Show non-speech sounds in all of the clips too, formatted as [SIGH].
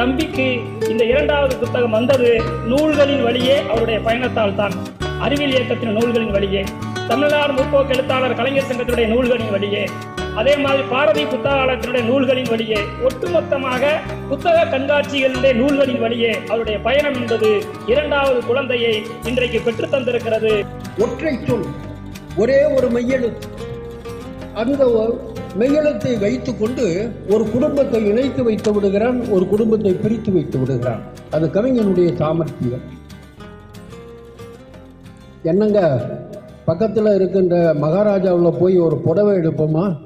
தம்பிக்கு இந்த இரண்டாவது புத்தகம் வந்தது நூல்களின் வழியே அவருடைய பயணத்தால் தான் அறிவியல் இயக்கத்தின் நூல்களின் வழியே. தமிழ்நாடு முற்போக்கு எழுத்தாளர் கலைஞர் சங்கத்தினுடைய நூல்களின் வழியே. அதே மாதிரி பாரதி புத்தகாலயத்தினுடைய நூல்களின் வழியே. ஒட்டுமொத்தமாக புத்தக கண்காட்சிகளுடைய நூல்களின் வழியே அவருடைய பயணம் என்பது இரண்டாவது குழந்தையை இன்றைக்கு பெற்றுத் தந்திருக்கிறது. ஒற்றை சொல் ஒரே ஒரு மையெழுத்து அந்த ஒ- மெய்யெழுத்தை வைத்துக்கொண்டு ஒரு குடும்பத்தை இணைத்து வைத்து விடுகிறான் ஒரு குடும்பத்தை பிரித்து வைத்து விடுகிறான். அது கவிஞனுடைய சாமர்த்தியம். என்னங்க பக்கத்தில் இருக்கின்ற மகாராஜாவில் போய் ஒரு புடவை எடுப்போமா?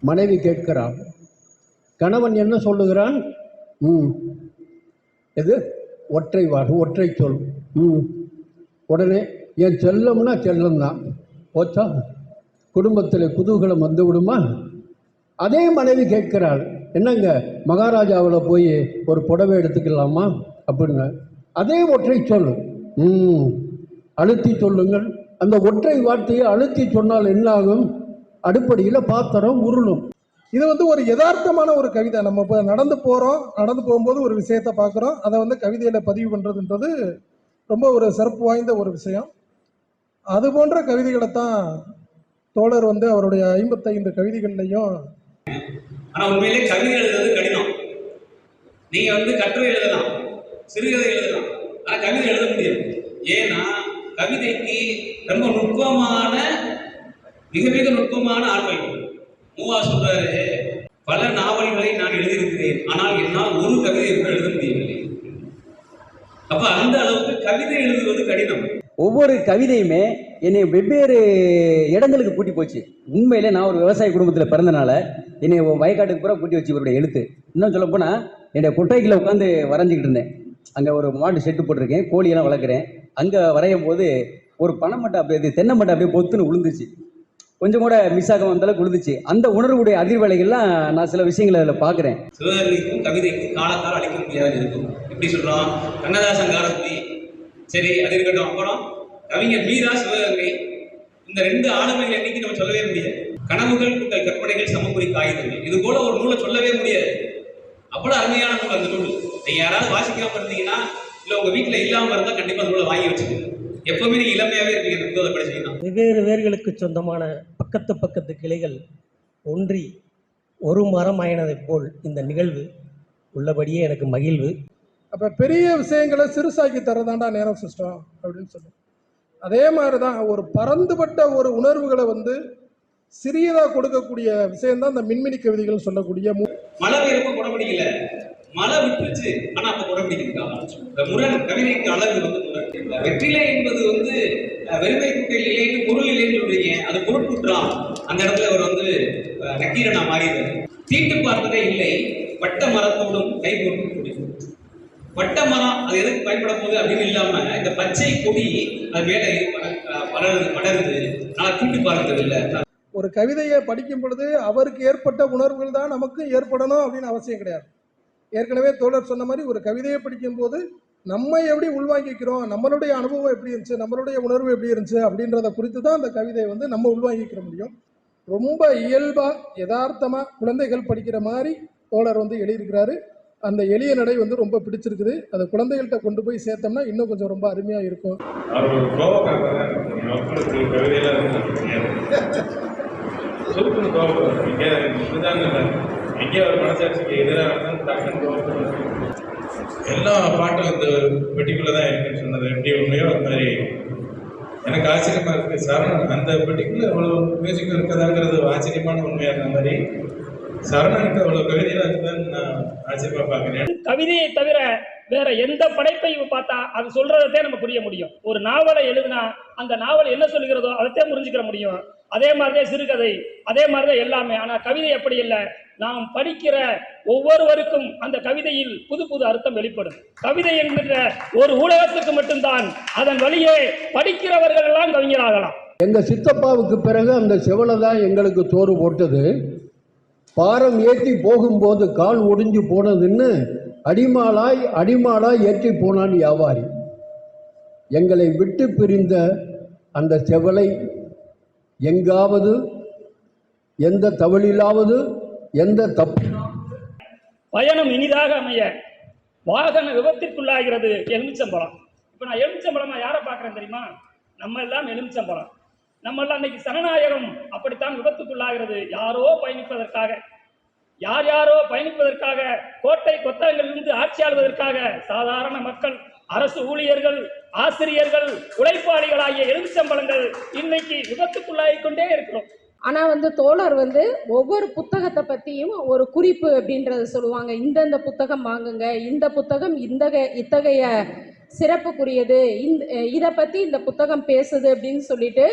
மனைவி கேட்கிறான் கணவன் என்ன சொல்லுகிறான்? ம். எது? ஒற்றை வார் ஒற்றை சொல். ம். உடனே என் செல்லம்னா செல்லம் தான். போச்சா? குடும்பத்தில் குதூகலம் வந்து விடுமா அதே மனைவி கேட்கிறாள் என்னங்க மகாராஜாவில் போய் ஒரு புடவை எடுத்துக்கலாமா? அப்படிங்க அதே ஒற்றை சொல் ம் அழுத்தி சொல்லுங்கள். அந்த ஒற்றை வார்த்தையை அழுத்தி சொன்னால் என்ன ஆகும் அடுப்படியில் பாத்திரம் உருளும். இது வந்து ஒரு யதார்த்தமான ஒரு கவிதை. நம்ம இப்போ நடந்து போகிறோம் நடந்து போகும்போது ஒரு விஷயத்தை பார்க்குறோம். அதை வந்து கவிதையில் பதிவு பண்ணுறதுன்றது ரொம்ப ஒரு சிறப்பு வாய்ந்த ஒரு விஷயம். அது போன்ற கவிதைகளை தான் தோழர் வந்து அவருடைய ஐம்பத்தைந்து கவிதைகள்லையும் ஆனா உண்மையிலே கவிதை எழுதுறது கடினம். நீங்க வந்து கட்டுரை எழுதலாம் சிறுகதை எழுதலாம் ஆனா கவிதை எழுத முடியாது. ஏன்னா கவிதைக்கு ரொம்ப நுட்பமான மிக மிக நுட்பமான ஆண்மை மூவா சொல்றாரு பல நாவல்களை நான் எழுதியிருக்கிறேன் ஆனால் என்னால் ஒரு கவிதை எழுத முடியவில்லை. அப்ப அந்த அளவுக்கு கவிதை எழுதுவது கடினம். ஒவ்வொரு கவிதையுமே என்னை வெவ்வேறு இடங்களுக்கு கூட்டி போச்சு. உண்மையிலே நான் ஒரு விவசாய குடும்பத்தில் பிறந்தனால என்னை வயக்காட்டுக்கு பூரா கூட்டி வச்சு இவருடைய எழுத்து. இன்னும் சொல்ல போனால் என்னுடைய கொட்டைக்கில் உட்காந்து வரைஞ்சிக்கிட்டு இருந்தேன். அங்கே ஒரு மாட்டு ஷெட்டு போட்டிருக்கேன் கோழியெல்லாம் வளர்க்குறேன். அங்கே வரையும் போது ஒரு பனை அப்படியே இது தென்னை மட்டை அப்படியே பொத்துன்னு விழுந்துச்சு கொஞ்சம் கூட மிஸ் ஆக அந்த அளவுக்கு விழுந்துச்சு அந்த உணர்வுடைய அதிர்வலைகள்லாம் நான் சில விஷயங்களை அதில் பார்க்குறேன். சிவகங்கைக்கும் கவிதைக்கும் காலத்தால் அழிக்க முடியாது இருக்கும். எப்படி சொல்றான் கண்ணதாசன் காலத்தில் சரி அது இருக்கட்டும். அப்புறம் கவிஞர் மீரா சிவகங்கை இந்த ரெண்டு ஆளுமைகள் என்னைக்கு நம்ம சொல்லவே முடியாது. கனவுகள் உங்கள் கற்பனைகள் சமக்குறி காகிதங்கள். இது போல ஒரு நூலை சொல்லவே முடியாது. அவ்வளவு அருமையான நூல் அந்த நூல். நீங்க யாராவது வாசிக்காம இருந்தீங்கன்னா இல்ல உங்க வீட்டுல இல்லாம இருந்தா கண்டிப்பா அந்த நூலை வாங்கி வச்சுக்கோங்க. எப்பவுமே நீங்க இளமையாவே இருப்பீங்க இந்த படிச்சீங்கன்னா வெவ்வேறு வேர்களுக்கு சொந்தமான பக்கத்து பக்கத்து கிளைகள் ஒன்றி ஒரு மரம் ஆயினதைப் போல் இந்த நிகழ்வு உள்ளபடியே எனக்கு மகிழ்வு. அப்போ பெரிய விஷயங்களை சிறுசாக்கி தரதாண்டா நேரம் சிஸ்டம் அப்படின்னு சொல்லுவோம். அதே மாதிரி தான் ஒரு பறந்துபட்ட ஒரு உணர்வுகளை வந்து சிறியதாக கொடுக்கக்கூடிய விஷயம்தான் இந்த மின்மினி கவிதைகள் சொல்லக்கூடிய மழை பெய்யறப்ப கூட முடியல. மழை விட்டுருச்சு. ஆனா அப்ப கூட பிடிக்கிறதுக்கு முரண் கவிதைக்கு அழகு வந்து முரண். வெற்றிலை என்பது வந்து வெறுமை குட்டையில் இல்லைன்னு பொருள் இல்லைன்னு சொல்றீங்க. அது பொருட்குற்றாம் அந்த இடத்துல அவர் வந்து நக்கீரனா மாறிடுறாரு. தீட்டு பார்த்ததே இல்லை. வட்ட மரத்தோடும் கை போட்டு முடியும் வட்ட மரம் அது எதுக்கு பயன்பட போகுது அப்படின்னு இல்லாம இந்த பச்சை கொடி அது மேல வளருது படருது நான் தீட்டு பார்க்கறது இல்லை. ஒரு கவிதையை படிக்கும் பொழுது அவருக்கு ஏற்பட்ட உணர்வுகள் தான் நமக்கும் ஏற்படணும் அப்படின்னு அவசியம் கிடையாது. ஏற்கனவே தோழர் சொன்ன மாதிரி ஒரு கவிதையை படிக்கும்போது நம்ம எப்படி உள்வாங்கிக்கிறோம் நம்மளுடைய அனுபவம் எப்படி இருந்துச்சு நம்மளுடைய உணர்வு எப்படி இருந்துச்சு அப்படின்றத குறித்து தான் அந்த கவிதையை வந்து நம்ம உள்வாங்கிக்கிற முடியும். ரொம்ப இயல்பாக யதார்த்தமாக குழந்தைகள் படிக்கிற மாதிரி தோழர் வந்து எழுதியிருக்கிறாரு. அந்த எளிய நடை வந்து ரொம்ப பிடிச்சிருக்குது. அதை குழந்தைகள்கிட்ட கொண்டு போய் சேர்த்தோம்னா இன்னும் கொஞ்சம் ரொம்ப அருமையாக இருக்கும். அவர் எல்லா பாட்டும் இந்த பெட்டிக்குள்ளே தான் இருக்குன்னு சொன்னது. எப்படி உண்மையோ அது மாதிரி. எனக்கு ஆச்சரியமா இருக்கு. சரணன் அந்த பெட்டிக்குள்ள அவ்வளோ மியூசிக் இருக்கிறதாங்கிறது ஆச்சரியமான உண்மையாக இருந்த மாதிரி சரணனுக்கு அவ்வளோ கவிதையெல்லாம் இருக்குதான்னு கவிதையை தவிர வேற எந்த படைப்பையும் பார்த்தா அது சொல்றதே நம்ம புரிய முடியும். ஒரு நாவலை எழுதினா அந்த நாவல் என்ன சொல்லுகிறதோ அதைத்தான் புரிஞ்சுக்கிற முடியும். அதே மாதிரிதான் சிறுகதை அதே மாதிரிதான் எல்லாமே. ஆனா கவிதை அப்படி இல்லை. நாம் படிக்கிற ஒவ்வொருவருக்கும் அந்த கவிதையில் புது புது அர்த்தம் வெளிப்படும். கவிதை என்கின்ற ஒரு ஊடகத்துக்கு மட்டும்தான் அதன் வழியே படிக்கிறவர்கள் எல்லாம் கவிஞராகலாம். எங்கள் சித்தப்பாவுக்கு பிறகு அந்த செவலை தான் எங்களுக்கு சோறு போட்டது. பாரம் ஏற்றி போகும்போது கால் ஒடிஞ்சு போனதுன்னு அடிமாளாய் அடிமாளாய் ஏற்றி போனான் வியாபாரி எங்களை விட்டு பிரிந்த அந்த செவலை எங்காவது எந்த தவழிலாவது எந்த தப்பு பயணம் இனிதாக அமைய வாகன விபத்திற்குள்ளாகிறது எலுமிச்சம்பழம். இப்போ நான் எலுமிச்சம்பழமா யாரை பார்க்குறேன் தெரியுமா? நம்ம எல்லாம் எலுமிச்சம்பழம். நம்ம அன்னைக்கு சனநாயகம் அப்படித்தான் விபத்துக்குள்ளாகிறது. யாரோ பயணிப்பதற்காக யார் யாரோ பயணிப்பதற்காக கோட்டை கொத்தகங்களிலிருந்து ஆட்சியாளுவதற்காக சாதாரண மக்கள் அரசு ஊழியர்கள் ஆசிரியர்கள் உழைப்பாளிகளாகிய எலுமிச்சம்பழங்கள் இன்னைக்கு விபத்துக்குள்ளாகிக் கொண்டே இருக்கிறோம். ஆனா வந்து தோழர் வந்து ஒவ்வொரு புத்தகத்தை பத்தியும் ஒரு குறிப்பு அப்படின்றத சொல்லுவாங்க. இந்தந்த புத்தகம் வாங்குங்க இந்த புத்தகம் இந்த இத்தகைய சிறப்புக்குரியது. இந்த இதை பத்தி இந்த புத்தகம் பேசுது அப்படின்னு சொல்லிட்டு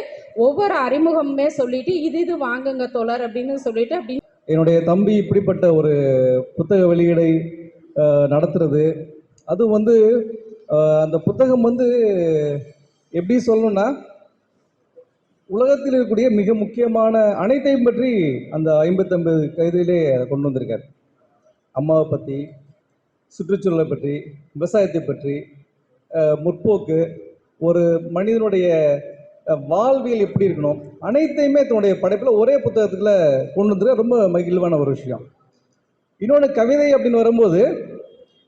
ஒவ்வொரு அறிமுகமுமே சொல்லிட்டு இது இது வாங்குங்க தோழர் அப்படின்னு சொல்லிட்டு அப்படி என்னுடைய தம்பி இப்படிப்பட்ட ஒரு புத்தக வெளியீடை நடத்துறது. அது வந்து அந்த புத்தகம் வந்து எப்படி சொல்லணும்னா உலகத்தில் இருக்கக்கூடிய மிக முக்கியமான அனைத்தையும் பற்றி அந்த ஐம்பத்தொன்பது கைதிலே அதை கொண்டு வந்திருக்கார். அம்மாவை பற்றி சுற்றுச்சூழலை பற்றி விவசாயத்தை பற்றி முற்போக்கு ஒரு மனிதனுடைய வாழ்வியல் எப்படி இருக்கணும் அனைத்தையுமே தன்னுடைய படைப்பில் ஒரே புத்தகத்தில் கொண்டு வந்து ரொம்ப மகிழ்வான ஒரு விஷயம். இன்னொன்று கவிதை அப்படின்னு வரும்போது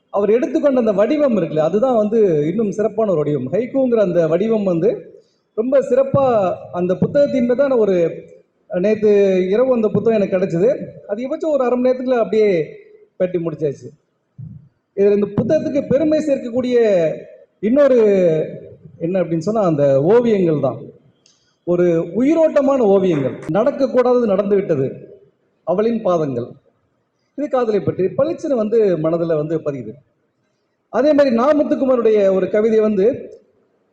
அவர் எடுத்துக்கொண்ட அந்த வடிவம் இருக்குல்ல அதுதான் வந்து இன்னும் சிறப்பான ஒரு வடிவம். ஹைகூங்கிற அந்த வடிவம் வந்து ரொம்ப சிறப்பாக அந்த புத்தகத்தின் மீதான ஒரு நேற்று இரவு அந்த புத்தகம் எனக்கு கிடைச்சது. அதிகபட்சம் ஒரு அரை மணி நேரத்துக்குள்ள அப்படியே பேட்டி முடிச்சாச்சு. இதில் இந்த புத்தகத்துக்கு பெருமை சேர்க்கக்கூடிய இன்னொரு என்ன அப்படின்னு சொன்னால் அந்த ஓவியங்கள் தான். ஒரு உயிரோட்டமான ஓவியங்கள். நடக்கக்கூடாதது நடந்து விட்டது. அவளின் பாதங்கள். இது காதலை பற்றி பளிச்சனை வந்து மனதில் வந்து பதியுது. அதே மாதிரி நாமத்துக்குமாருடைய ஒரு கவிதை வந்து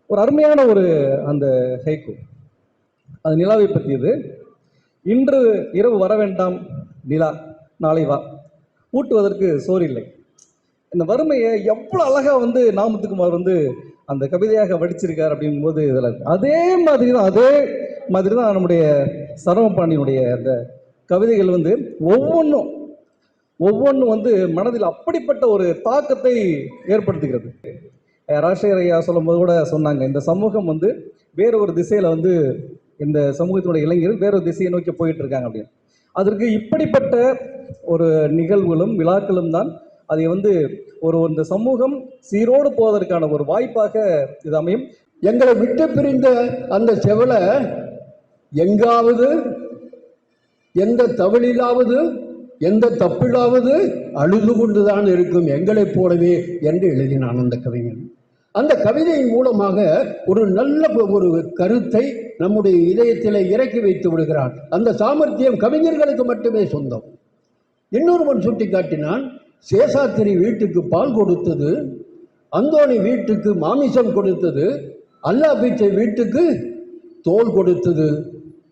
ஒரு அருமையான ஒரு அந்த ஹைக்கு. அது நிலாவை பற்றியது. இன்று இரவு வர வேண்டாம் நிலா நாளை வா. ஊட்டுவதற்கு சோறு இல்லை. இந்த வறுமையை எவ்வளோ அழகாக வந்து நாமத்துக்குமார் வந்து அந்த கவிதையாக வடிச்சிருக்கார் அப்படிங்கும்போது இதில் அதே மாதிரி தான் அதே மாதிரி தான் நம்முடைய சரவபாண்டியனுடைய அந்த கவிதைகள் வந்து ஒவ்வொன்றும் ஒவ்வொன்றும் வந்து மனதில் அப்படிப்பட்ட ஒரு தாக்கத்தை ஏற்படுத்துகிறது. அஹ் ராஜசேகர் ஐயா சொல்லும்போது கூட சொன்னாங்க இந்த சமூகம் வந்து வேற ஒரு திசையில் வந்து இந்த சமூகத்தினுடைய இளைஞர்கள் வேற ஒரு திசையை நோக்கி போயிட்டு இருக்காங்க அப்படின்னு. அதற்கு இப்படிப்பட்ட ஒரு நிகழ்வுகளும் விழாக்களும் தான் அதை வந்து ஒரு இந்த சமூகம் சீரோடு போவதற்கான ஒரு வாய்ப்பாக இது அமையும். எங்களை விட்டு பிரிந்த அந்த செவலை எங்காவது எந்த தவழிலாவது எந்த தப்பிலாவது அழுது கொண்டுதான் இருக்கும் எங்களைப் போலவே என்று எழுதினான் அந்த கவிஞன். அந்த கவிதையின் மூலமாக ஒரு நல்ல ஒரு கருத்தை நம்முடைய இதயத்தில் இறக்கி வைத்து விடுகிறான். அந்த சாமர்த்தியம் கவிஞர்களுக்கு மட்டுமே சொந்தம். இன்னொருவன் சுட்டி காட்டினான் சேஷாத்திரி வீட்டுக்கு பால் கொடுத்தது அந்தோணி வீட்டுக்கு மாமிசம் கொடுத்தது அல்லா பீச்சை வீட்டுக்கு தோல் கொடுத்தது.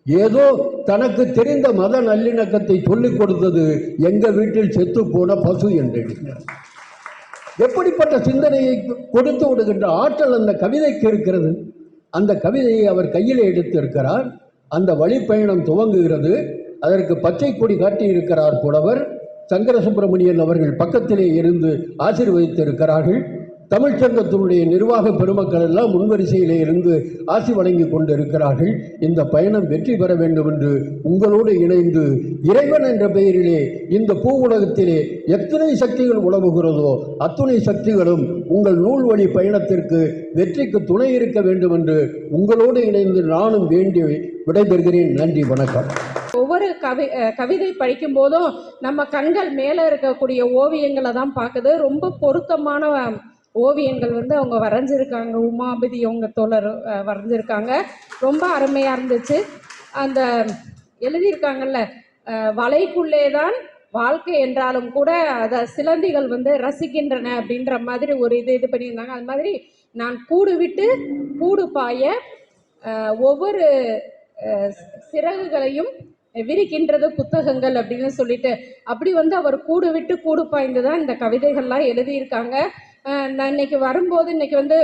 ஏதோ தனக்கு தெரிந்த மத நல்லிணக்கத்தை சொல்லிக் கொடுத்தது எங்க வீட்டில் செத்து போன பசு என்று எப்படிப்பட்ட சிந்தனையை கொடுத்து விடுகின்ற ஆற்றல் அந்த கவிதைக்கு இருக்கிறது? அந்த கவிதையை அவர் கையில் எடுத்திருக்கிறார். அந்த வழிப்பயணம் துவங்குகிறது. அதற்கு பச்சை கொடி காட்டியிருக்கிறார் புலவர். சங்கர சுப்பிரமணியன் அவர்கள் பக்கத்திலே இருந்து ஆசீர்வதித்திருக்கிறார்கள். தமிழ்ச்சங்கத்தினுடைய நிர்வாக பெருமக்கள் எல்லாம் முன்வரிசையிலே இருந்து ஆசி வழங்கி கொண்டிருக்கிறார்கள். இந்த பயணம் வெற்றி பெற வேண்டும் என்று உங்களோடு இணைந்து இறைவன் என்ற பெயரிலே இந்த பூ உலகத்திலே எத்தனை சக்திகள் உலவுகிறதோ அத்துணை சக்திகளும் உங்கள் நூல் வழி பயணத்திற்கு வெற்றிக்கு துணை இருக்க வேண்டும் என்று உங்களோடு இணைந்து நானும் வேண்டி விடைபெறுகிறேன். நன்றி வணக்கம். ஒவ்வொரு கவி கவிதை படிக்கும் போதும் நம்ம கண்கள் மேலே இருக்கக்கூடிய ஓவியங்களை தான் பார்க்குது. ரொம்ப பொருத்தமான ஓவியங்கள் வந்து அவங்க வரைஞ்சிருக்காங்க. உமாபதி அவங்க தோழர் வரைஞ்சிருக்காங்க. ரொம்ப அருமையாக இருந்துச்சு. அந்த எழுதியிருக்காங்கல்ல வலைக்குள்ளே தான் வாழ்க்கை என்றாலும் கூட அதை சிலந்திகள் வந்து ரசிக்கின்றன அப்படின்ற மாதிரி ஒரு இது இது பண்ணியிருந்தாங்க. அது மாதிரி நான் கூடு விட்டு கூடு பாய ஒவ்வொரு சிறகுகளையும் விரிக்கின்றது புத்தகங்கள் அப்படின்னு சொல்லிட்டு. அப்படி வந்து அவர் கூடு விட்டு கூடு பாய்ந்து தான் இந்த கவிதைகள்லாம் எழுதியிருக்காங்க. நான் இன்னைக்கு வரும்போது இன்னைக்கு வந்து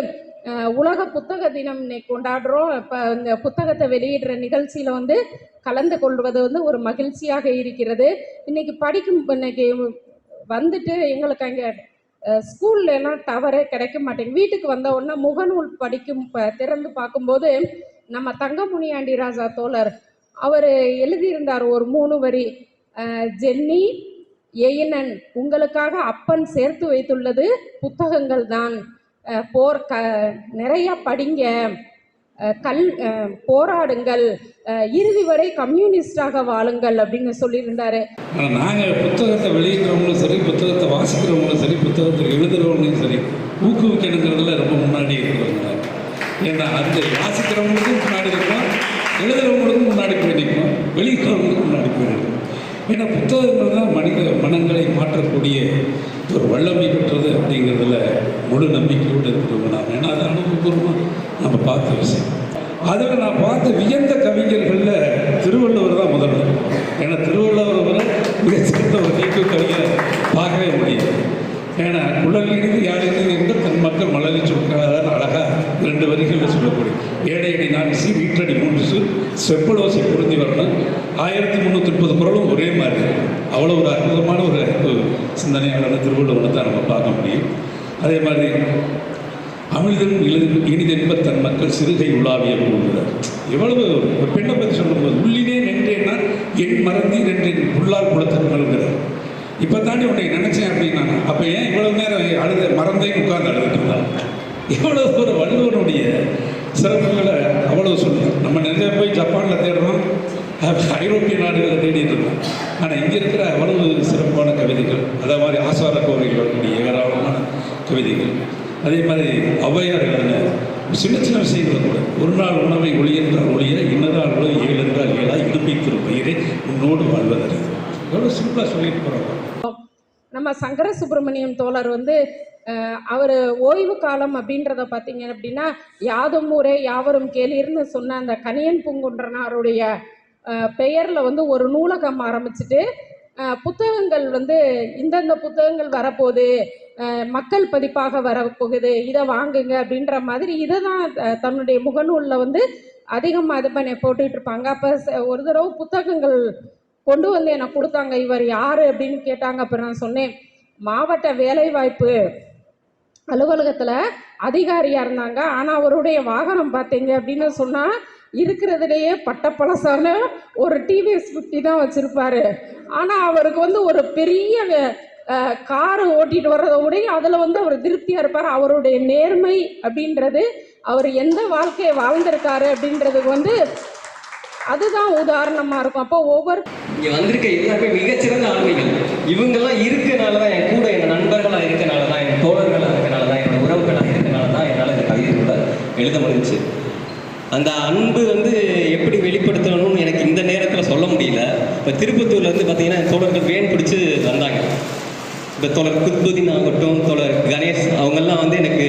உலக புத்தக தினம் இன்னைக்கு கொண்டாடுறோம். இப்போ இந்த புத்தகத்தை வெளியிடுற நிகழ்ச்சியில் வந்து கலந்து கொள்வது வந்து ஒரு மகிழ்ச்சியாக இருக்கிறது. இன்னைக்கு படிக்கும் இன்னைக்கு வந்துட்டு எங்களுக்கு அங்கே ஸ்கூல்ல எல்லாம் டவரே கிடைக்க மாட்டேங்குது. வீட்டுக்கு வந்த உடனே முகநூல் படிக்கும் ப- திறந்து பார்க்கும்போது நம்ம தங்கமுனியாண்டி ராஜா தோழர் அவர் எழுதியிருந்தார் ஒரு மூணு வரி. ஜென்னி எயினன் உங்களுக்காக அப்பன் சேர்த்து வைத்துள்ளது புத்தகங்கள் தான். போர் க நிறைய படிங்க. கல் போராடுங்கள். இறுதி வரை கம்யூனிஸ்டாக வாழுங்கள் அப்படின்னு சொல்லியிருந்தாரு. நாங்கள் புத்தகத்தை வெளியிடுறவங்களும் சரி புத்தகத்தை வாசிக்கிறவங்களும் சரி புத்தகத்தை எழுதுறவங்களும் சரி ஊக்குவிக்கணுங்கிறதுல ரொம்ப முன்னாடி இருக்கிறவங்க ஏன்னா அந்த வாசிக்கிறவங்களுக்கும் முன்னாடி இருக்கணும் எழுதுகிறவங்களுக்கு முன்னாடி போய் நிற்கணும் முன்னாடி போய் ஏன்னா புத்தகங்கள் தான் மனித மனங்களை மாற்றக்கூடிய ஒரு வல்லமை பெற்றது அப்படிங்கிறதுல முழு நம்பிக்கையோடு இருக்கிறவங்க நாம். ஏன்னா அது அனுபவபூர்வமாக நம்ம பார்த்த விஷயம். அதில் நான் பார்த்த வியந்த கவிஞர்களில் திருவள்ளுவர் தான் முதல்வர். ஏன்னா திரு வரை மிகச்சிறந்த ஒரு நீக்கு கவிஞரை பார்க்கவே முடியாது ஏன்னா குழல் இனிது யார் இனிது என்று தன் மக்கள் மலரி சொல்கிறார் அழகாக ரெண்டு வரிகளில் சொல்லக்கூடிய ஏழையடி நான் சீர் ஈற்றடி மூன்று சீர் செப்பலோசை பொருந்தி வரணும். ஆயிரத்தி முந்நூற்றி முப்பது குரலும் ஒரே மாதிரி. அவ்வளோ ஒரு அற்புதமான ஒரு அறிவு சிந்தனையாளர் திருவள்ளுவரை தான் நம்ம பார்க்க முடியும். அதே மாதிரி அமிழ்தன் இனிதென்ப தன் மக்கள் சிறுகை உலாவிய போகிறார் எவ்வளவு ஒரு பெண்ணை பற்றி சொல்லும்போது உள்ளினே நின்றேன்னா என் மறந்தி நின்றேன் உள்ளார் குளத்துக்கு மறுகிறார் இப்போ தாண்டி உன்னை நினச்சேன் அப்படின்னா அப்போ ஏன் இவ்வளவு நேரம் அழுத மறந்தே உட்கார்ந்து அழுதுட்டு இருந்தான் எவ்வளவு ஒரு வள்ளுவனுடைய சிறப்புகளை அவ்வளவு சொல்லி நம்ம நிறைய போய் ஜப்பானில் தேடுறோம். ஐரோப்பிய நாடுகளில் தேடிட்டு இருக்கோம். ஆனால் இங்கே இருக்கிற அவ்வளவு சிறப்பான கவிதைகள் அதே மாதிரி ஆசார கோவையில் வரக்கூடிய ஏராளமான கவிதைகள். அதே மாதிரி ஔவையார் எழுதின சின்ன சின்ன விஷயங்கள் கூட ஒரு நாள் உணவை ஒளி என்றால் ஒளிய இன்னதால் உணவு ஏழு என்றால் ஏழா இடுப்பை திருப்பயிரை உன்னோடு வாழ்வதற்கு. எவ்வளோ சிம்பிளாக சொல்லிட்டு போகிறாங்க நம்ம சங்கர சுப்பிரமணியம் தோழர் வந்து அவர் ஓய்வு காலம் அப்படின்றத பார்த்தீங்க அப்படின்னா யாதும் ஊரே யாவரும் கேளிர்னு சொன்ன அந்த கணியன் பூங்குன்றனாருடைய பெயரில் வந்து ஒரு நூலகம் ஆரம்பிச்சுட்டு புத்தகங்கள் வந்து இந்தந்த புத்தகங்கள் வரப்போகுது மக்கள் பதிப்பாக வரப்போகுது இதை வாங்குங்க அப்படின்ற மாதிரி இதை தான் தன்னுடைய முகநூலில் வந்து அதிகமாக இது பண்ணி போட்டுக்கிட்டு இருப்பாங்க. அப்போ ஒரு தடவை புத்தகங்கள் கொண்டு வந்து எனக்கு கொடுத்தாங்க. இவர் யார் அப்படின்னு கேட்டாங்க. அப்புறம் நான் சொன்னேன் மாவட்ட வேலைவாய்ப்பு அலுவலகத்தில் அதிகாரியாக இருந்தாங்க. ஆனால் அவருடைய வாகனம் பார்த்தீங்க அப்படின்னு சொன்னால் இருக்கிறதுலையே பட்டப்பழசான ஒரு டிவிஎஸ் ஃபிஃப்டி தான் வச்சுருப்பாரு. ஆனால் அவருக்கு வந்து ஒரு பெரிய காரு ஓட்டிட்டு வர்றதை விட அதில் வந்து அவர் திருப்தியாக இருப்பார். அவருடைய நேர்மை அப்படின்றது அவர் எந்த வாழ்க்கையை வாழ்ந்திருக்காரு அப்படின்றதுக்கு வந்து அதுதான் உதாரணமாக இருக்கும். அப்போ ஒவ்வொரு இங்க வந்திருக்க எல்லாருமே மிகச்சிறந்த ஆண்மைகள் இவங்கெல்லாம் இருக்கனால தான் என் கூட என் நண்பர்களாக இருக்கனால தான் என் தோழர் அளவுக்கு நான் இருக்கனால தான் என்னால் இந்த கவிதை கூட எழுத முடிஞ்சுச்சு அந்த அன்பு வந்து எப்படி வெளிப்படுத்தணும்னு எனக்கு இந்த நேரத்தில் சொல்ல முடியல. இப்போ திருப்பத்தூர்லேருந்து பார்த்தீங்கன்னா தோழர்கள் வேன் பிடிச்சி வந்தாங்க. இப்போ தோழர் குத்புதீன் ஆகட்டும் தோழர் கணேஷ் அவங்கெல்லாம் வந்து எனக்கு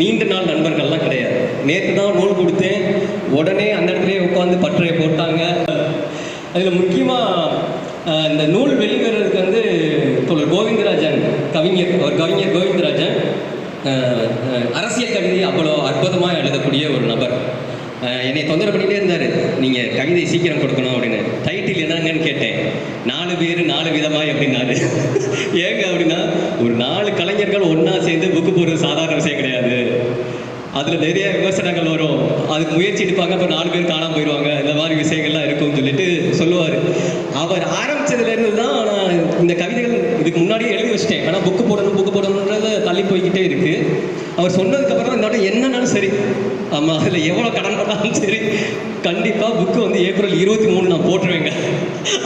நீண்ட நாள் நண்பர்கள்லாம் கிடையாது. நேற்று தான் நூல் கொடுத்தேன். உடனே அந்த இடத்துலயே உட்காந்து பற்றையை போட்டாங்க. அதில் முக்கியமாக இந்த நூல் வெளிவரதுக்கு வந்து தோழர் கோவிந்தராஜன் கவிஞர் ஒரு கவிஞர் கோவிந்தராஜன் அரசியல் கவிதை அவ்வளோ அற்புதமாக எழுதக்கூடிய ஒரு நபர். என்னை தொந்தரவு பண்ணிகிட்டே இருந்தார். நீங்கள் கவிதை சீக்கிரம் கொடுக்கணும் அப்படின்னு. டைட்டில் என்னங்கன்னு கேட்டேன். நாலு பேர் நாலு விதமாய் அப்படின்னாரு. [LAUGHS] ஏங்க அப்படின்னா ஒரு நாலு கலைஞர்கள் ஒன்றா சேர்ந்து புக்கு போடுறது சாதாரண விஷயம் கிடையாது. அதில் நிறைய விமர்சனங்கள் வரும். அதுக்கு முயற்சி எடுப்பாங்க. அப்போ நாலு பேர் காணாமல் போயிடுவாங்க இந்த மாதிரி விஷயங்கள்லாம் இருக்கும்னு சொல்லிட்டு சொல்லுவார். அவர் ஆரம்பிச்சதுலேருந்து தான் நான் இந்த கவிதைகள் இதுக்கு முன்னாடியே எழுதி வச்சிட்டேன். ஆனால் புக்கு போடணும் புக்கு போடணுன்றது தள்ளி போய்கிட்டே இருக்கு அவர் சொன்னதுக்கப்புறம் இந்த வாட்டி என்னன்னாலும் சரி நம்ம அதில் எவ்வளோ கடன் பண்ணாலும் சரி கண்டிப்பாக புக்கு வந்து ஏப்ரல் இருபத்தி மூணு நான் போட்டுருவேங்க.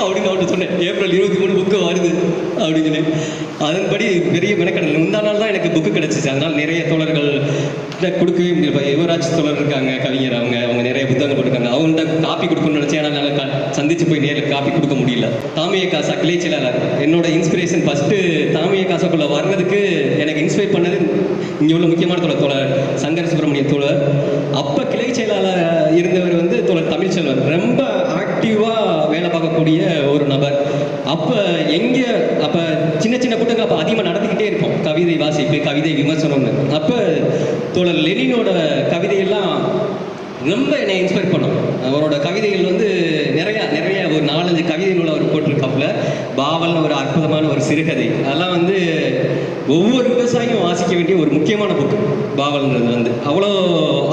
அப்படின்னு அவர்கிட்ட சொன்னேன். ஏப்ரல் இருபத்தி மூணு புக்கு வருது அப்படின்னு. சொல்லி அதன்படி பெரிய மெனக்கடல். முந்தா நாள் தான் எனக்கு புக்கு கிடச்சிச்சு. அதனால் நிறைய தோழர்கள் கிட்ட கொடுக்கவே முடியல இப்போ யுவராஜ் தோழர் இருக்காங்க கவிஞர் அவங்க அவங்க நிறைய புத்தகங்கள் போட்டிருக்காங்க. அவங்கள்ட்ட காப்பி கொடுக்கணும்னு நினச்சேன். ஆனால் என்னால் க- சந்திச்சு போய் நேரில் காப்பி கொடுக்க முடியல. தாமிய காசா கிளை செயலாளர். என்னோட இன்ஸ்பிரேஷன் ஃபஸ்ட்டு தாமிய காசாக்குள்ளே வர்றதுக்கு எனக்கு இன்ஸ்பைர் பண்ணது இங்கே உள்ள முக்கியமான தோழர் தோழர் சங்கர சுப்பிரமணிய தோழர். அப்போ கிளை செயலாளர் இருந்தவர் வந்து தோழர் தமிழ்ச்செல்வன் ரொம்ப ஆக்டிவாக வேலை பார்க்கக்கூடிய ஒரு நபர். அப்போ எங்கே அப்போ சின்ன சின்ன கூட்டங்கள் அப்போ அதிகமாக நடந்துக்கிட்டே இருக்கும் கவிதை வாசிப்பு கவிதை விமர்சனம்னு. அப்போ தோழர் லெனினோட கவிதையெல்லாம் ரொம்ப என்னை இன்ஸ்பைர் பண்ணும். அவரோட கவிதைகள் வந்து நிறையா நிறைய ஒரு நாலஞ்சு கவிதை நூல் அவர் போட்டிருக்காப்புல. பாவல்னு ஒரு அற்புதமான ஒரு சிறுகதை. அதெல்லாம் வந்து ஒவ்வொரு விவசாயியும் வாசிக்க வேண்டிய ஒரு முக்கியமான புக்கு பாவல்ன்றது வந்து. அவ்வளோ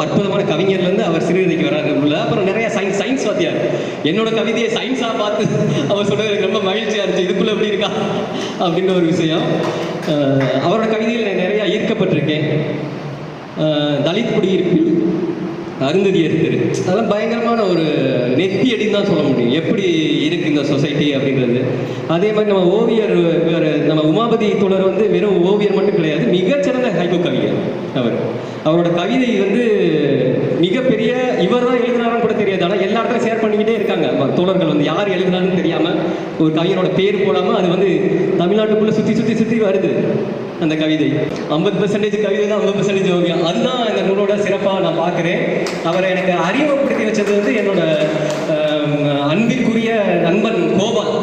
அற்புதமான கவிஞர்லேருந்து அவர் சிறுகதைக்கு வராரு அப்புறம் நிறையா சயின்ஸ் சயின்ஸ் வாத்தியார். என்னோட கவிதையை சயின்ஸாக பார்த்து அவர் சொன்னது எனக்கு ரொம்ப மகிழ்ச்சியாக இருந்துச்சு. இதுக்குள்ளே எப்படி இருக்கா? அப்படின்ற ஒரு விஷயம். அவரோட கவிதையில் நான் நிறையா ஈர்க்கப்பட்டிருக்கேன். தலித் குடியிருப்பில் அருந்ததியர் தெரு அதெல்லாம் பயங்கரமான ஒரு நெத்தி அடின்னு தான் சொல்ல முடியும். எப்படி இருக்கு இந்த சொசைட்டி அப்படின்றது? அதே மாதிரி நம்ம ஓவியர் வேறு நம்ம உமாபதி தோழர் வந்து வெறும் ஓவியர் மட்டும் கிடையாது மிகச்சிறந்த ஹைகோ கவிஞர் அவர். அவரோட கவிதை வந்து மிகப்பெரிய இவர் தான் எழுதினாரும் கூட தெரியாது. ஆனால் எல்லா இடத்துலையும் ஷேர் பண்ணிக்கிட்டே இருக்காங்க. தோழர்கள் வந்து யார் எழுதினாலும் தெரியாமல் ஒரு கவிஞரோட பேர் போடாமல் அது வந்து தமிழ்நாட்டுக்குள்ளே சுற்றி சுற்றி சுற்றி வருது. அந்த கவிதை. ஐம்பது பர்சன்டேஜ் கவிதை தான் ஐம்பது பர்சன்டேஜ் ஓவியம். அதுதான் இந்த நூலோட சிறப்பாக நான் பார்க்குறேன். அவரை எனக்கு அறிமுகப்படுத்தி வச்சது வந்து என்னோட அன்பிற்குரிய நண்பன் கோபால்.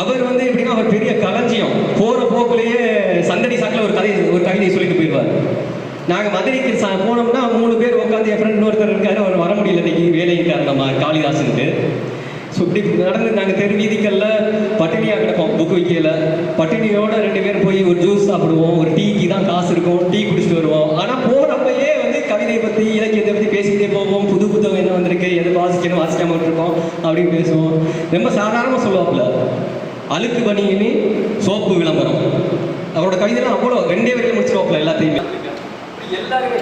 அவர் வந்து எப்படின்னா அவர் பெரிய களஞ்சியம். போகிற போக்குலேயே சந்தடி சாக்கில் ஒரு கதை ஒரு கவிதையை சொல்லிட்டு போயிடுவார். நாங்கள் மதுரைக்கு சா போனோம்னா மூணு பேர் உட்காந்து என் ஃப்ரெண்ட் ஒருத்தர் இருக்காரு அவர் வர முடியல இன்னைக்கு வேலையின் காரணமாக காளிதாசனுக்கு ஸோ இப்படி நடந்து நாங்கள் தெரு வீதிகளில் பட்டினியாக கிடப்போம் புக் விற்கல பட்டினியோட ரெண்டு பேரும் போய் ஒரு ஜூஸ் சாப்பிடுவோம் ஒரு டீக்கு தான் காசு இருக்கும் டீ குடிச்சிட்டு வருவோம். ஆனால் போகிறப்பயே வந்து கவிதை பற்றி இலக்கியத்தை பற்றி பேசிக்கிட்டே போவோம். புது புத்தகம் என்ன வந்திருக்கு எது வாசிக்கணும் வாசிக்காம விட்டுருக்கோம் அப்படின்னு பேசுவோம். ரொம்ப சாதாரணமாக சொல்லுவாப்புல அழுக்கு பணியிலே சோப்பு விளம்பரம். அவரோட கவிதைலாம் அவ்வளோ ரெண்டே வரைக்கும் முடிச்சிருவாப்புல எல்லாத்தையுமே. எல்லாருமே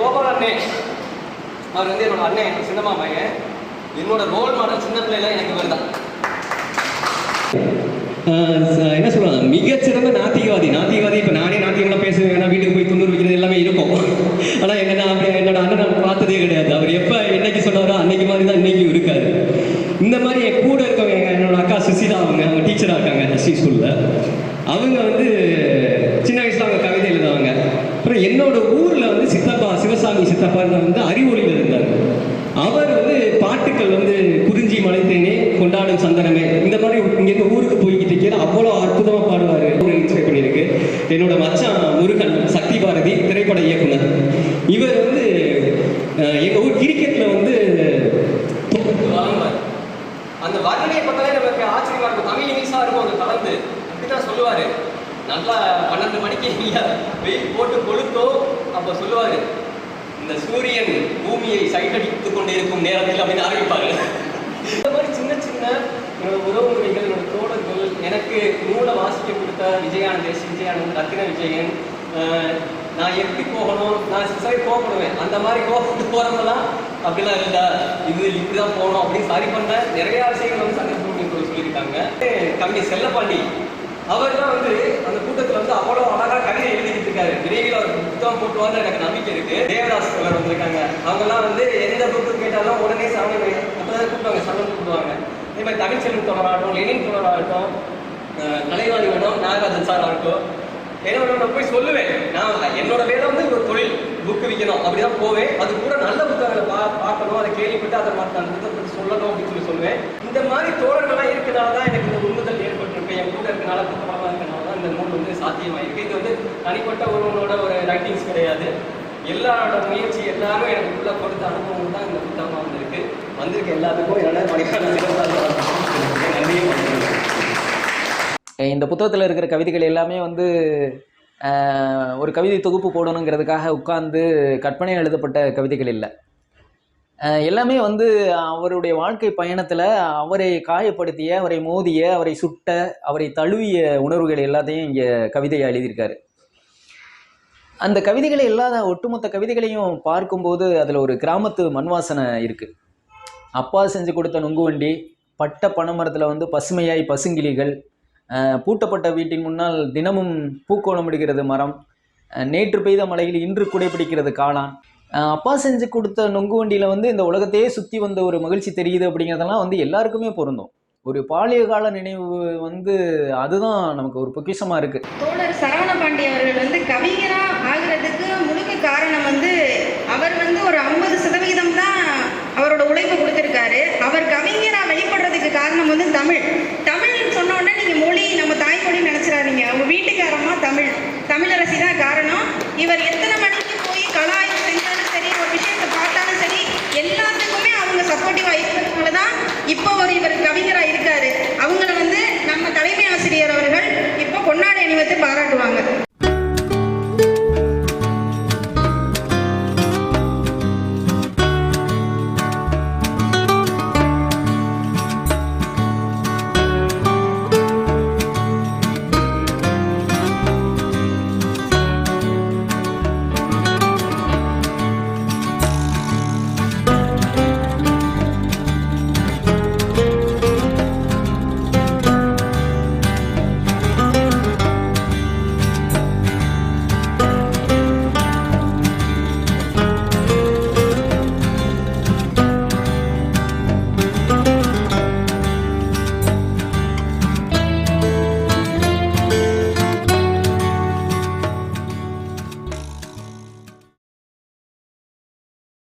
கோபால் அண்ணே. அவர் வந்து என்னோட அண்ணன் சின்னமா சின்னம்மா பையன் என்னோட ரோல் மாடல் சின்ன பிள்ளைல எனக்கு வருதான் என்ன சொல்லுவாங்க மிகச்சிறந்த நாத்திகவாதி. நாத்திகவாதி இப்போ நானே நாத்திகம்லாம் பேசுவேன். ஏன்னா வீட்டுக்கு போய் துண்ணூறு வைக்கிறது எல்லாமே இருக்கும். ஆனால் என்னன்னா அப்படி என்னோட அண்ணன் நான் பார்த்ததே கிடையாது. அவர் எப்போ என்னைக்கு சொன்னாரோ அன்னைக்கு மாதிரி தான் இன்னைக்கும் இருக்காரு. இந்த மாதிரி என் கூட இருக்கவங்க எங்க- என்னோட அக்கா சுசிதா அவங்க அவங்க டீச்சராக இருக்காங்க எஸ்சி ஸ்கூலில் அவங்க வந்து சின்ன வயசுல அவங்க கவிதை எழுதுவாங்க. அப்புறம் என்னோட ஊரில் வந்து சித்தப்பா சிவசாமி சித்தப்பா வந்து அறிவொளியில் இருந்தார் அவர் வந்து பாட்டுக்கள் வந்து குறிஞ்சி மலைத்தேனே சந்தனமே. இந்த மாதிரி இங்கேருந்து ஊருக்கு போய்கிட்டு இருக்கிற அவ்வளோ அற்புதமாக பாடுவார். ஒரு இன்ஸ்பைர் பண்ணியிருக்கு. என்னோட மச்சான் முருகன் சக்தி பாரதி திரைப்பட இயக்குனர். இவர் வந்து எங்கள் எங்க ஊர் கிரிக்கெட்டில் வந்து அந்த வர்ணனையை பார்த்தாலே நமக்கு ஆச்சரியமா இருக்கும். தமிழ் இங்கிலீஷாக இருக்கும் அது கலந்து. அப்படிதான் சொல்லுவார். நல்லா பன்னெண்டு மணிக்கு இல்லையா வெயில் போட்டு கொளுத்தோ அப்போ சொல்லுவார். இந்த சூரியன் பூமியை சைட்டடித்துக் கொண்டிருக்கும் நேரத்தில் அப்படின்னு ஆரம்பிப்பாரு இந்த மாதிரி சின்ன சின்ன என்னோட உறவுமுறைகள் என்னோட தோழர்கள் எனக்கு நூலை வாசிக்க கொடுத்த விஜயானந்தேஷ் விஜயானந்த் ரத்தின விஜயன் நான் எப்படி போகணும் நான் சரி கோபப்படுவேன் அந்த மாதிரி கோபப்பட்டு போகிறதெல்லாம் அப்படிலாம் இல்லை இது இப்படி தான் போகணும் அப்படின்னு சரி பண்ண நிறைய விஷயங்கள் வந்து சந்தர்ப்பம் சொல்லியிருக்காங்க. கவிஞர் செல்லப்பாண்டி அவர் தான் வந்து அந்த கூட்டத்தில் வந்து அவ்வளோ அழகாக கவிதை எழுதிட்டு இருக்காரு. விரைவில் அவர் புத்தகம் போட்டுவார்னு எனக்கு நம்பிக்கை இருக்கு. தேவதாஸ் அவர் வந்திருக்காங்க. அவங்கெல்லாம் வந்து எந்த புத்தகம் கேட்டாலும் உடனே சரவணன் அப்பதான் கூப்பிடுவாங்க சரவணன் கூப்பிடுவாங்க. அதே மாதிரி தமிழ்ச்செல்வன் தொடராகட்டும் லெனின் தொடராகட்டும் கலைவாணி மேடம் நாகராஜன் சார் ஆகட்டும் ஏன்னா நான் போய் சொல்லுவேன். நான் என்னோட வேலை வந்து ஒரு தொழில் புக்கு விற்கணும் அப்படிதான் போவேன். அது கூட நல்ல புத்தகங்களை பா பார்க்கணும். அதை கேள்விப்பட்டு அதை பார்த்து அந்த புத்தகத்தை சொல்லணும் அப்படின்னு சொல்லி சொல்லுவேன். இந்த மாதிரி தோழர்கள்லாம் இருக்கனால தான் எனக்கு இந்த உந்துதல் ஏற்பட்டிருக்கு. என் கூட இருக்கனால புத்தகமாக இருக்கனால தான் இந்த நூல் வந்து சாத்தியமாயிருக்கு. இது வந்து தனிப்பட்ட ஒருவனோட ஒரு ரைட்டிங்ஸ் கிடையாது. எல்லாரோட முயற்சி எல்லாரும் எனக்கு உள்ள கொடுத்த அனுபவம் தான் இந்த புத்தகமாக வந்திருக்கு. வந்திருக்க எல்லாத்துக்கும் என்னோட பணிக்கான நன்றியும் பண்ணுறேன் இந்த புத்தகத்தில் இருக்கிற கவிதைகள் எல்லாமே வந்து ஒரு கவிதை தொகுப்பு போடணுங்கிறதுக்காக உட்கார்ந்து கற்பனை எழுதப்பட்ட கவிதைகள் இல்லை. எல்லாமே வந்து அவருடைய வாழ்க்கை பயணத்தில் அவரை காயப்படுத்திய அவரை மோதிய அவரை சுட்ட அவரை தழுவிய உணர்வுகள் எல்லாத்தையும் இங்கே கவிதையை எழுதியிருக்காரு. அந்த கவிதைகளை இல்லாத ஒட்டுமொத்த கவிதைகளையும் பார்க்கும்போது அதில் ஒரு கிராமத்து மண் வாசனை இருக்குது அப்பா செஞ்சு கொடுத்த நுங்கு வண்டி பட்ட பனைமரத்தில் வந்து பசுமையாய் பசுங்கிளிகள் பூட்டப்பட்ட வீட்டின் முன்னால் தினமும் பூக்கோணம் பூக்கோணமிடுகிறது மரம். நேற்று பெய்த மழையில் இன்று குடைபிடிக்கிறது காளான். அப்பா செஞ்சு கொடுத்த நொங்கு வண்டியில் வந்து இந்த உலகத்தையே சுற்றி வந்த ஒரு மகிழ்ச்சி தெரியுது அப்படிங்கிறதெல்லாம் வந்து எல்லாருக்குமே பொருந்தும். ஒரு பாலிய கால நினைவு வந்து அதுதான் நமக்கு ஒரு பொக்கிஷமாக இருக்குது தோழர் சரவண பாண்டிய அவர்கள் வந்து கவிஞராக ஆகிறதுக்கு முழுக்க காரணம் வந்து அவர் வந்து ஒரு ஐம்பது சதவிகிதம் தான் அவரோட உழைப்பு கொடுத்துருக்காரு. அவர் கவிஞராக வெளிப்படுறதுக்கு காரணம் வந்து தமிழ். தமிழ் தமிழரசி தான் காரணம். இவர் எத்தனை மணிக்கு போய் கலாய்வு செஞ்சாலும் சரி ஒரு விஷயத்தை பார்த்தாலும் சரி எல்லாத்துக்குமே அவங்க சப்போர்ட்டிவாக இருக்கிறதுனால தான் இப்போ ஒரு இவர் கவிஞராக இருக்காரு. அவங்கள வந்து நம்ம தலைமை ஆசிரியர் அவர்கள் இப்போ பொன்னாடை அணிவித்து பாராட்டுவாங்க.